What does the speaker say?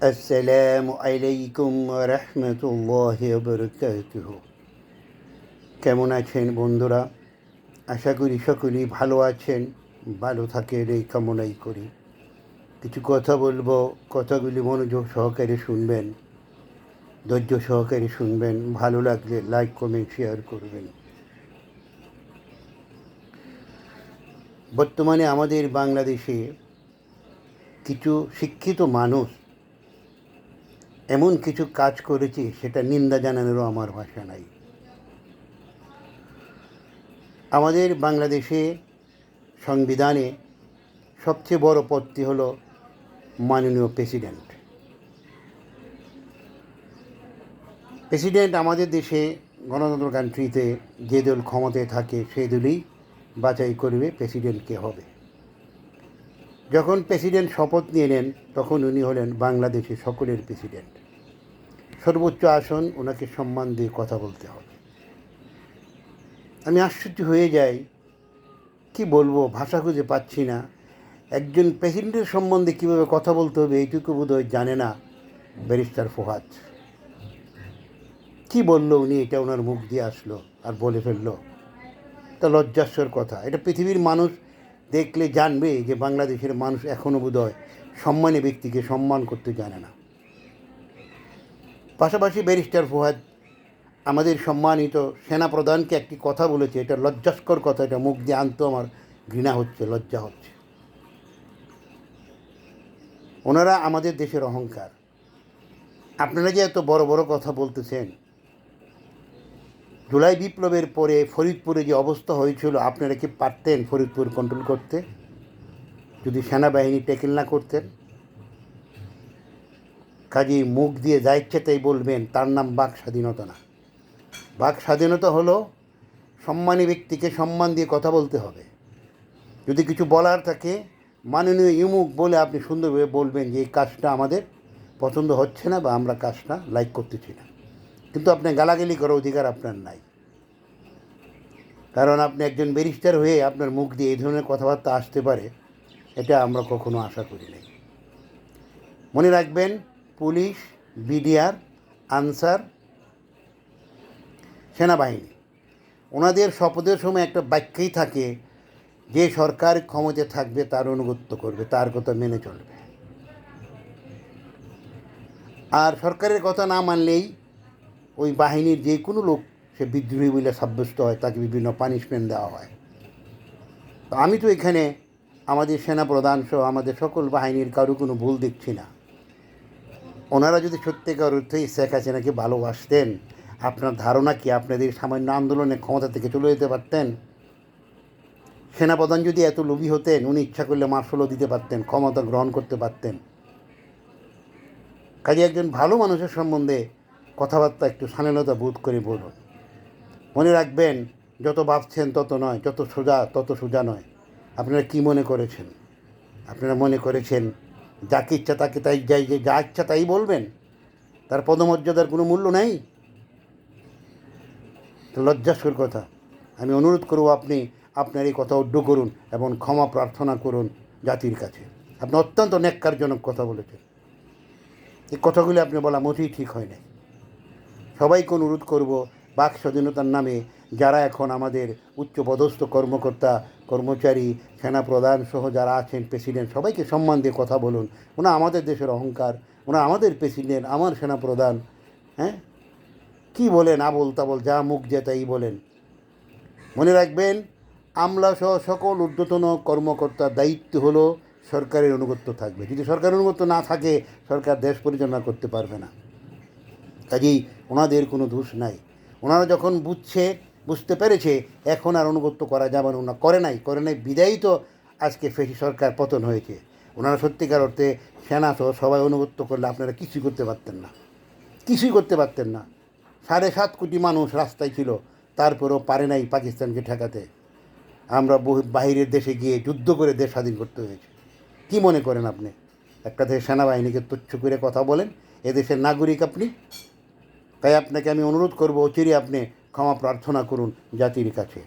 আসসালামু আলাইকুম রহমতুল্লাহ বরকাতুহ কেমন আছেন বন্ধুরা? আশা করি সকলেই ভালো আছেন, ভালো থাকেন এই কামনাই করি। কিছু কথা বলব, কথাগুলি মনোযোগ সহকারে শুনবেন, ধৈর্য সহকারে শুনবেন, ভালো লাগলে লাইক, কমেন্ট, শেয়ার করবেন। বর্তমানে আমাদের বাংলাদেশে কিছু শিক্ষিত মানুষ এমন কিছু কাজ করেছি, সেটা নিন্দা জানানোরও আমার ভাষা নাই। আমাদের বাংলাদেশে সংবিধানে সবচেয়ে বড় পদটি হল মাননীয় প্রেসিডেন্ট। প্রেসিডেন্ট আমাদের দেশে গণতন্ত্র কান্ট্রিতে যে দল ক্ষমতায় থাকে সেই দলই বাছাই করবে প্রেসিডেন্টকে হবে। যখন প্রেসিডেন্ট শপথ নিয়ে নেন, তখন উনি হলেন বাংলাদেশের সকলের প্রেসিডেন্ট। সর্বোচ্চ আসন, ওনাকে সম্মান দিয়ে কথা বলতে হবে। আমি আশ্চর্য হয়ে যাই, কি বলব, ভাষা খুঁজে পাচ্ছি না। একজন প্রেসিডেন্টের সম্বন্ধে কীভাবে কথা বলতে হবে, এইটুকু বোধহয় জানে না ব্যারিস্টার ফোহাদ। কি বলল উনি, এটা ওনার মুখ দিয়ে আসলো আর বলে ফেলল। তা লজ্জাস্কর কথা। এটা পৃথিবীর মানুষ দেখলে জানবে যে বাংলাদেশের মানুষ এখনও বোধহয় সম্মানী ব্যক্তিকে সম্মান করতে জানে না। পাশাপাশি ব্যারিস্টার ফুহাদ আমাদের সম্মানিত সেনাপ্রধানকে একটি কথা বলেছে, এটা লজ্জাস্কর কথা, এটা মুখ দিয়ে আনতো আমার ঘৃণা হচ্ছে, লজ্জা হচ্ছে। ওনারা আমাদের দেশের অহংকার। আপনারা যে এত বড় বড় কথা বলতেছেন, জুলাই বিপ্লবের পরে ফরিদপুরে যে অবস্থা হয়েছিল, আপনারা কি পারতেন ফরিদপুর কন্ট্রোল করতে? যদি সেনাবাহিনী টেকেল না করতেন? কাজেই মুখ দিয়ে যা ইচ্ছে তাই বলবেন, তার নাম বাক স্বাধীনতা না। বাক স্বাধীনতা হলো সম্মানী ব্যক্তিকে সম্মান দিয়ে কথা বলতে হবে। যদি কিছু বলার থাকে, মাননীয় ইমুক বলে আপনি সুন্দরভাবে বলবেন যে, এই কাজটা আমাদের পছন্দ হচ্ছে না বা আমরা কাজটা লাইক করতেছি না। কিন্তু আপনি গালাগালি করার অধিকার আপনার নাই। কারণ আপনি একজন ব্যারিস্টার হয়ে আপনার মুখ দিয়ে এই ধরনের কথাবার্তা আসতে পারে, এটা আমরা কখনো আশা করি নাই। মনে রাখবেন পুলিশ, বিডিআর, আনসার, সেনাবাহিনী। ওনাদের শপথের সময় একটা বাক্যই থাকে, যে সরকার ক্ষমতায় থাকবে তার অনুগত্য করবে, তার কথা মেনে চলবে। আর সরকারের কথা না মানলেই ওই বাহিনীর যে কোনো লোক, সে বিদ্রোহী বলে সাব্যস্ত হয়, তাকে বিভিন্ন পানিশমেন্ট দেওয়া হয়। তো আমি তো এখানে আমাদের সেনাপ্রধান সহ আমাদের সকল বাহিনীর কারও কোনো ভুল দেখছি না। ওনারা যদি সত্যিকার অর্থেই শেখ হাসিনাকে ভালোবাসতেন, আপনার ধারণা কি আপনাদের সামান্য আন্দোলনে ক্ষমতা থেকে চলে যেতে পারতেন? সেনাপ্রধান যদি এত লোভী হতেন, উনি ইচ্ছা করলে মার্শালও দিতে পারতেন, ক্ষমতা গ্রহণ করতে পারতেন। কাজে একজন ভালো মানুষের সম্বন্ধে কথাবার্তা একটু শালীনতা বোধ করে বলুন। মনে রাখবেন, যত ভাবছেন তত নয়, যত সোজা তত সোজা নয়। আপনারা কি মনে করেছেন? আপনারা মনে করেছেন যাকে ইচ্ছা তাকে তাই যাই, যে যা ইচ্ছা তাই বলবেন, তার পদমর্যাদার কোনো মূল্য নেই। তো লজ্জাস্কর কথা। আমি অনুরোধ করব আপনি আপনার এই কথা উড্ড করুন এবং ক্ষমা প্রার্থনা করুন জাতির কাছে। আপনি অত্যন্ত ন্যাক্কারজনক কথা বলেছেন। এই কথাগুলি আপনি বলা মোটেই ঠিক হয় নাই। সবাইকে অনুরোধ করব বাক স্বাধীনতার নামে যারা এখন আমাদের উচ্চপদস্থ কর্মকর্তা, কর্মচারী, সেনাপ্রধান সহ যারা আছেন প্রেসিডেন্ট, সবাইকে সম্মান দিয়ে কথা বলুন। ওনা আমাদের দেশের অহংকার ওনা আমাদের প্রেসিডেন্ট, আমার সেনাপ্রধান হ্যাঁ? কি বলেন আবল তাবল, যা মুখ যে তাই বলেন। মনে রাখবেন, আমলা সহ সকল ঊর্ধ্বতন কর্মকর্তার দায়িত্ব হলো সরকারের অনুগত্য থাকবে। যদি সরকারের অনুগত্য না থাকে, সরকার দেশ পরিচালনা করতে পারবে না। কাজেই ওনাদের কোনো দোষ নাই। ওনারা যখন বুঝছে, বুঝতে পেরেছে, এখন আর অনুগত্য করা যাবে না ওনারা করে নাই করে নাই, বিদায়ী তো আজকে ফেসি সরকার পতন হয়েছে। ওনারা সত্যিকার অর্থে সেনা সহ সবাই অনুগত্য করলে আপনারা কিছুই করতে পারতেন না। কিছুই করতে পারতেন না। সাড়ে সাত কোটি মানুষ রাস্তায় ছিল, তারপরেও পারে নাই পাকিস্তানকে ঠেকাতে। আমরা বহু বাহিরের দেশে গিয়ে যুদ্ধ করে দেশ স্বাধীন করতে হয়েছে। কী মনে করেন আপনি? একটা দেশের সেনাবাহিনীকে তুচ্ছ করে কথা বলেন, এদেশের নাগরিক আপনি? তাই আপনাকে আমি অনুরোধ করব অচিরে আপনি ক্ষমা প্রার্থনা করুন জাতির কাছে।